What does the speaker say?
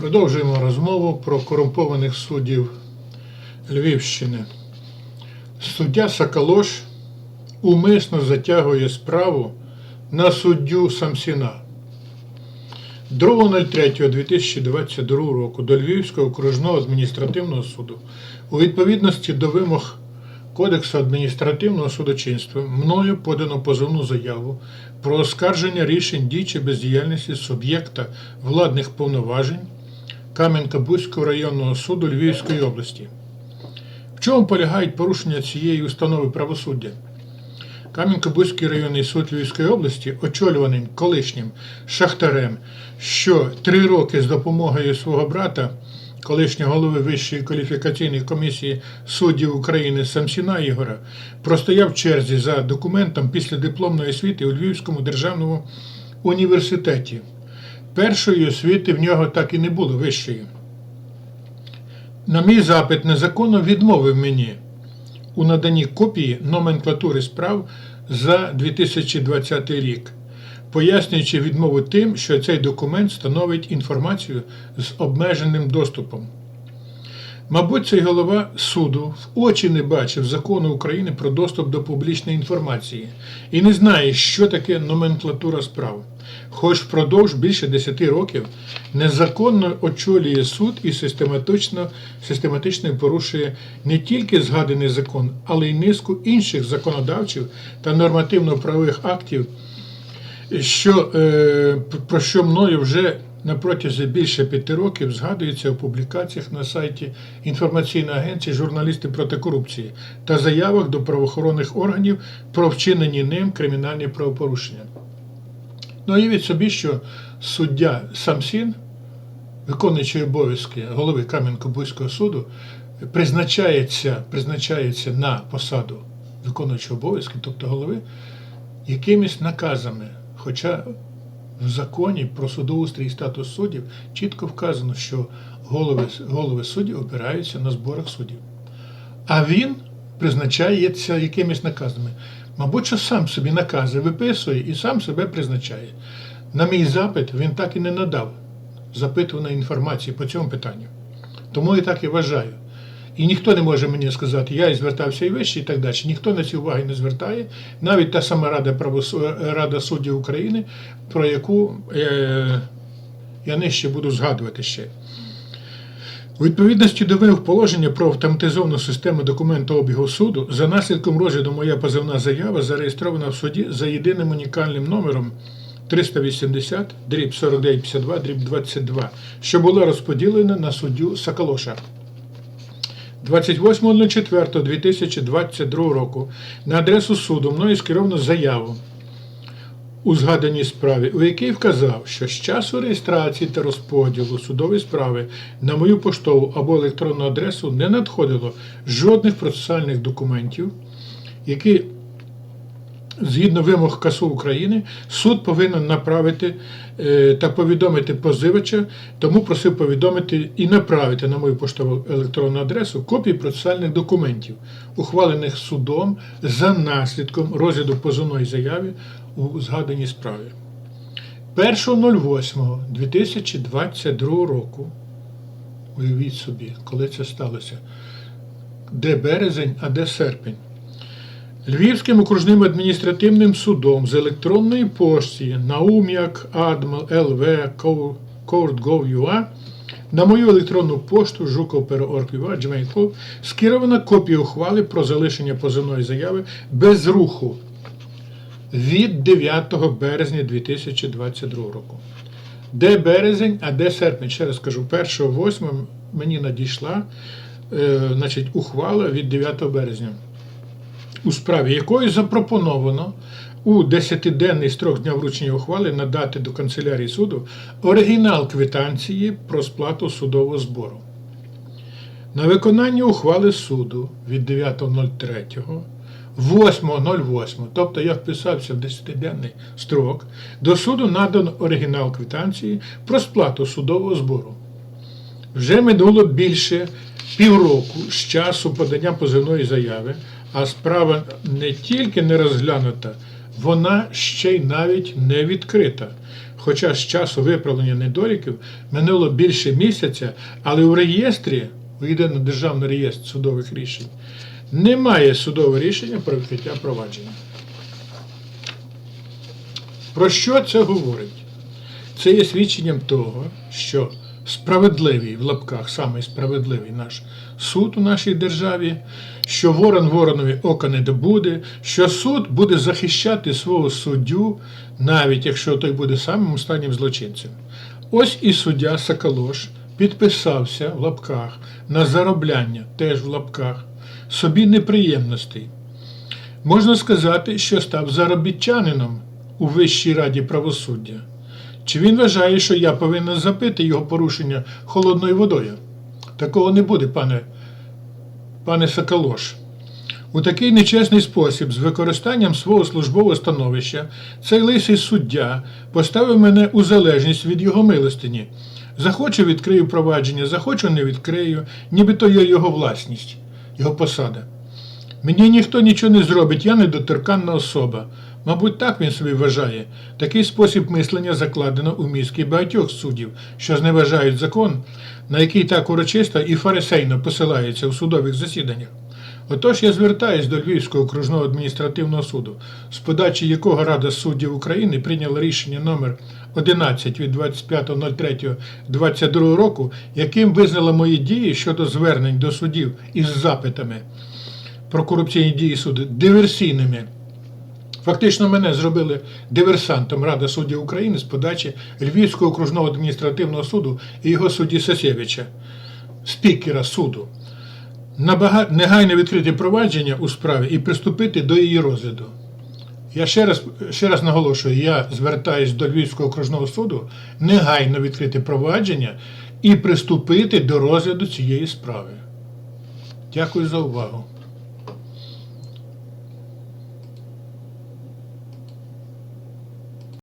Продовжуємо розмову про корумпованих суддів Львівщини. Суддя Соколош умисно затягує справу на суддю Самсіна. 2.03.2022 року до Львівського окружного адміністративного суду у відповідності до вимог Кодексу адміністративного судочинства мною подано позовну заяву про оскарження рішень дій чи бездіяльності суб'єкта владних повноважень Кам'янка-Бузького районного суду Львівської області. В чому полягають порушення цієї установи правосуддя? Кам'янко-Бузький районний суд Львівської області, очолюваним колишнім шахтарем, що три роки з допомогою свого брата, колишнього голови Вищої кваліфікаційної комісії суддів України Самсіна Ігора, простояв в черзі за документом після дипломної освіти у Львівському державному університеті. Першої освіти в нього так і не було вищої. На мій запит незаконно відмовив мені у наданні копії номенклатури справ за 2020 рік, пояснюючи відмову тим, що цей документ становить інформацію з обмеженим доступом. Мабуть, цей голова суду в очі не бачив закону України про доступ до публічної інформації і не знає, що таке номенклатура справ. Хоч впродовж більше 10 років незаконно очолює суд і систематично, систематично порушує не тільки згаданий закон, але й низку інших законодавчих та нормативно-правових актів, що, е, про що мною вже на протязі більше п'яти років згадується у публікаціях на сайті інформаційної агенції Журналісти проти корупції та заявах до правоохоронних органів про вчинені ним кримінальні правопорушення. Ну, уявіть собі, що суддя Самсін, виконуючий обов'язки голови Кам'янко-Бузького суду, призначається, призначається на посаду виконуючого обов'язки, тобто голови, якимись наказами. Хоча в законі про судоустрій і статус суддів чітко вказано, що голови, голови суддів обираються на зборах суддів. А він призначається якимись наказами. Мабуть, що сам собі накази виписує і сам себе призначає. На мій запит він так і не надав запитуваної інформації по цьому питанню. Тому я так і вважаю. І ніхто не може мені сказати, я і звертався і вище, і так далі. Ніхто на ці уваги не звертає. Навіть та сама Рада, правосу... Рада суддів України, про яку е... я нижче буду згадувати ще. У відповідності до вимог положення про автоматизовану систему документообігу суду, за наслідком розгляду моя позивна заява зареєстрована в суді за єдиним унікальним номером 380 дріб 4952 дріб 22, що була розподілена на суддю Соколоша. 28.04.2022 року на адресу суду мною скеровано заяву у згаданій справі, у якій вказав, що з часу реєстрації та розподілу судової справи на мою поштову або електронну адресу не надходило жодних процесуальних документів, які Згідно вимог КАСУ України, суд повинен направити е, та повідомити позивача, тому просив повідомити і направити на мою поштову електронну адресу копії процесуальних документів, ухвалених судом за наслідком розгляду позовної заяви у згаданій справі. 1.08.2022 року, уявіть собі, коли це сталося, де березень, а де серпень. Львівським окружним адміністративним судом з електронної пошті Наум'як Адм ЛВ Court.gov.ua на мою електронну пошту жуков.org.ua gmail.com скерована копія ухвали про залишення позивної заяви без руху від 9 березня 2022 року. Де березень, а де серпень? Ще раз кажу, 1.8 мені надійшла е, значить, ухвала від 9 березня у справі якої запропоновано у 10-денний строк дня вручення ухвали надати до канцелярії суду оригінал квитанції про сплату судового збору. На виконання ухвали суду від 9.03, 8.08, тобто я вписався в 10-денний строк, до суду надано оригінал квитанції про сплату судового збору. Вже минуло більше півроку з часу подання позивної заяви, а справа не тільки не розглянута, вона ще й навіть не відкрита. хоча з часу виправлення недоліків минуло більше місяця, але у реєстрі, у єдиний державний реєстр судових рішень, немає судового рішення про відкриття провадження. Про що це говорить? Це є свідченням того, що справедливий в лапках, саме справедливий наш суд у нашій державі, що ворон воронові ока не добуде, що суд буде захищати свого суддю, навіть якщо той буде самим останнім злочинцем. Ось і суддя Соколош підписався в лапках на заробляння, теж в лапках, собі неприємностей. Можна сказати, що став заробітчанином у Вищій раді правосуддя. Чи він вважає, що я повинен запити його порушення холодною водою? Такого не буде, пане, пане Соколош. У такий нечесний спосіб, з використанням свого службового становища, цей лисий суддя поставив мене у залежність від його милостині. Захочу відкрию провадження, захочу не відкрию, нібито є його власність, його посада. Мені ніхто нічого не зробить, я недоторканна особа. Мабуть, так він собі вважає. Такий спосіб мислення закладено у мізки багатьох суддів, що зневажають закон, на який так урочисто і фарисейно посилається у судових засіданнях. Отож я звертаюсь до Львівського окружного адміністративного суду, з подачі якого Рада суддів України прийняла рішення номер 11 від 25.03.22 року, яким визнала мої дії щодо звернень до суддів із запитами про корупційні дії суду диверсійними. Фактично мене зробили диверсантом Ради суддів України з подачі Львівського окружного адміністративного суду і його судді Сасєвича, спікера суду. Негайно відкрити провадження у справі і приступити до її розгляду. Я ще раз, ще раз наголошую, я звертаюсь до Львівського окружного суду негайно відкрити провадження і приступити до розгляду цієї справи. Дякую за увагу.